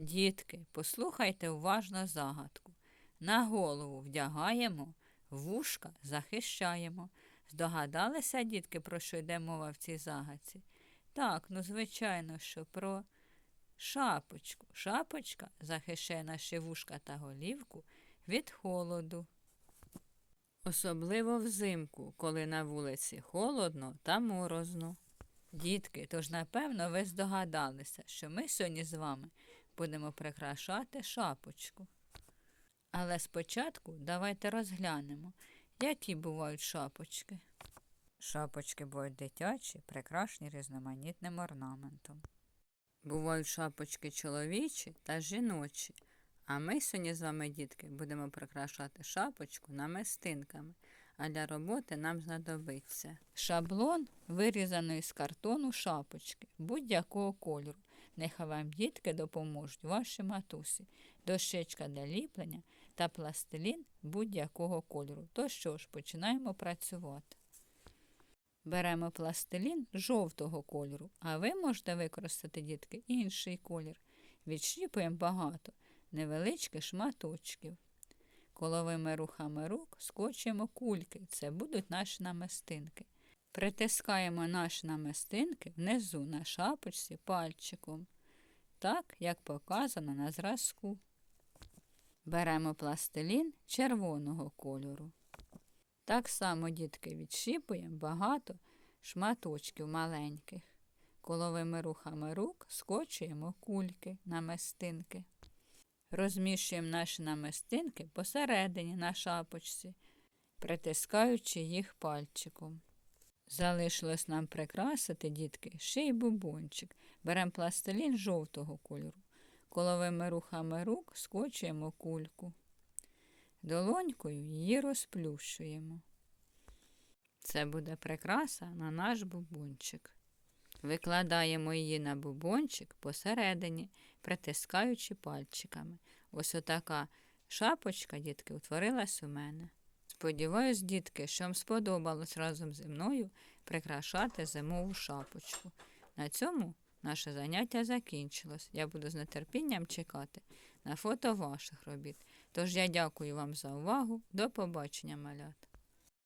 Дітки, послухайте уважно загадку. На голову вдягаємо, вушка захищаємо. Здогадалися, дітки, про що йде мова в цій загадці? Так, ну звичайно, що про шапочку. Шапочка захищає наші вушка та голівку від холоду. Особливо взимку, коли на вулиці холодно та морозно. Дітки, тож напевно ви здогадалися, що ми сьогодні з вами будемо прикрашати шапочку. Але спочатку давайте розглянемо, які бувають шапочки. Шапочки бувають дитячі, прикрашені різноманітним орнаментом. Бувають шапочки чоловічі та жіночі. А ми сьогодні з вами, дітки, будемо прикрашати шапочку намистинками, а для роботи нам знадобиться шаблон, вирізаний з картону шапочки будь-якого кольору. Нехай вам дітки допоможуть ваші матусі, дощечка для ліплення та пластилін будь-якого кольору. То що ж, починаємо працювати. Беремо пластилін жовтого кольору, а ви можете використати, дітки, інший колір. Відщіпуємо багато невеличких шматочків. Коловими рухами рук скочуємо кульки. Це будуть наші намистинки. Притискаємо наші намистинки внизу на шапочці пальчиком, так, як показано на зразку. Беремо пластилін червоного кольору. Так само, дітки, відщіпуємо багато шматочків маленьких. Коловими рухами рук скочуємо кульки намистинки. Розміщуємо наші намистинки посередині на шапочці, притискаючи їх пальчиком. Залишилось нам прикрасити, дітки, ще й бубончик. Беремо пластилін жовтого кольору. Коловими рухами рук скочуємо кульку. Долонькою її розплющуємо. Це буде прикраса на наш бубончик. Викладаємо її на бубончик посередині, притискаючи пальчиками. Ось отака шапочка, дітки, утворилась у мене. Сподіваюсь, дітки, що вам сподобалось разом зі мною прикрашати зимову шапочку. На цьому наше заняття закінчилось. Я буду з нетерпінням чекати на фото ваших робіт. Тож я дякую вам за увагу. До побачення, малят.